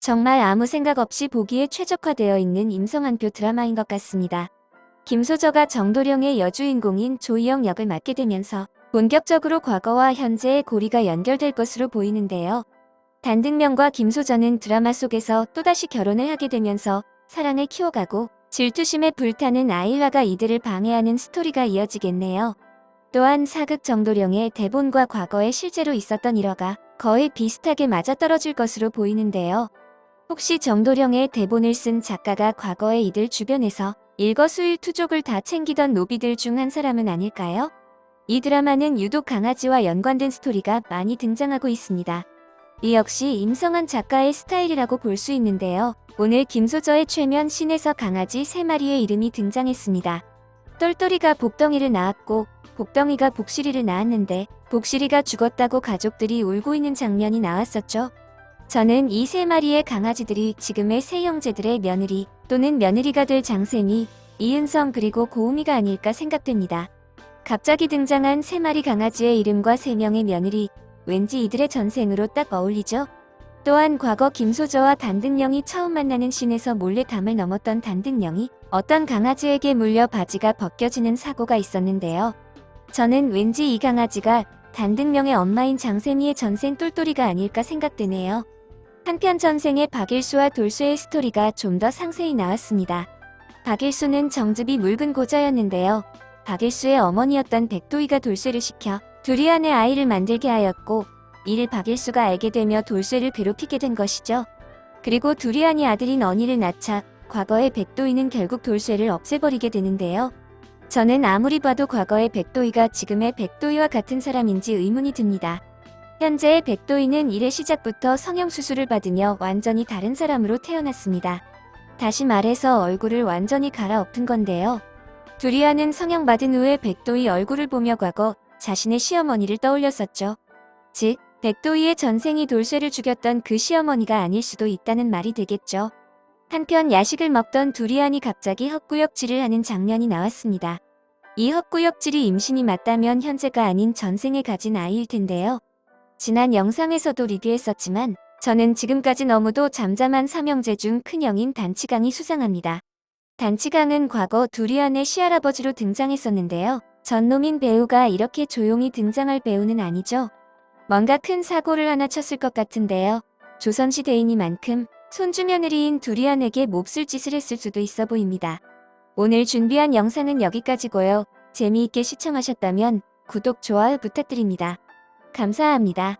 정말 아무 생각 없이 보기에 최적화되어 있는 임성한표 드라마인 것 같습니다. 김소저가 정도령의 여주인공인 조이영 역을 맡게 되면서 본격적으로 과거와 현재의 고리가 연결될 것으로 보이는데요. 단등명과 김소저는 드라마 속에서 또다시 결혼을 하게 되면서 사랑을 키워가고 질투심에 불타는 아일라가 이들을 방해하는 스토리가 이어지겠네요. 또한 사극 정도령의 대본과 과거에 실제로 있었던 일화가 거의 비슷하게 맞아떨어질 것으로 보이는데요. 혹시 정도령의 대본을 쓴 작가가 과거에 이들 주변에서 일거수일투족을 다 챙기던 노비들 중 한 사람은 아닐까요? 이 드라마는 유독 강아지와 연관된 스토리가 많이 등장하고 있습니다. 이 역시 임성한 작가의 스타일이라고 볼 수 있는데요. 오늘 김소저의 최면 신에서 강아지 3마리의 이름이 등장했습니다. 똘똘이가 복덩이를 낳았고 복덩이가 복실이를 낳았는데 복실이가 죽었다고 가족들이 울고 있는 장면이 나왔었죠. 저는 이 세 마리의 강아지들이 지금의 세 형제들의 며느리 또는 며느리가 될 장생이 이은성 그리고 고우미가 아닐까 생각됩니다. 갑자기 등장한 세 마리 강아지의 이름과 세 명의 며느리 왠지 이들의 전생으로 딱 어울리죠? 또한 과거 김소저와 단등령이 처음 만나는 씬에서 몰래 담을 넘었던 단등령이 어떤 강아지에게 물려 바지가 벗겨지는 사고가 있었는데요. 저는 왠지 이 강아지가 단등령의 엄마인 장세미의 전생 똘똘이가 아닐까 생각되네요. 한편 전생의 박일수와 돌수의 스토리가 좀 더 상세히 나왔습니다. 박일수는 정즙이 묽은 고자였는데요. 박일수의 어머니였던 백도이가 돌쇠를 시켜 두리안의 아이를 만들게 하였고 이를 박일수가 알게 되며 돌쇠를 괴롭히게 된 것이죠. 그리고 두리안이 아들인 언니를 낳자 과거의 백도이는 결국 돌쇠를 없애버리게 되는데요. 저는 아무리 봐도 과거의 백도이가 지금의 백도이와 같은 사람인지 의문이 듭니다. 현재의 백도이는 일의 시작부터 성형수술을 받으며 완전히 다른 사람으로 태어났습니다. 다시 말해서 얼굴을 완전히 갈아엎은 건데요. 두리안은 성형받은 후에 백도이 얼굴을 보며 과거 자신의 시어머니를 떠올렸었죠. 즉, 백도이의 전생이 돌쇠를 죽였던 그 시어머니가 아닐 수도 있다는 말이 되겠죠. 한편 야식을 먹던 두리안이 갑자기 헛구역질을 하는 장면이 나왔습니다. 이 헛구역질이 임신이 맞다면 현재가 아닌 전생에 가진 아이일 텐데요. 지난 영상에서도 리뷰했었지만 저는 지금까지 너무도 잠잠한 삼형제 중 큰형인 단치강이 수상합니다. 단치강은 과거 두리안의 시할아버지로 등장했었는데요. 전놈인 배우가 이렇게 조용히 등장할 배우는 아니죠. 뭔가 큰 사고를 하나 쳤을 것 같은데요. 조선시대이니만큼 손주 며느리인 두리안에게 몹쓸 짓을 했을 수도 있어 보입니다. 오늘 준비한 영상은 여기까지고요. 재미있게 시청하셨다면 구독, 좋아요 부탁드립니다. 감사합니다.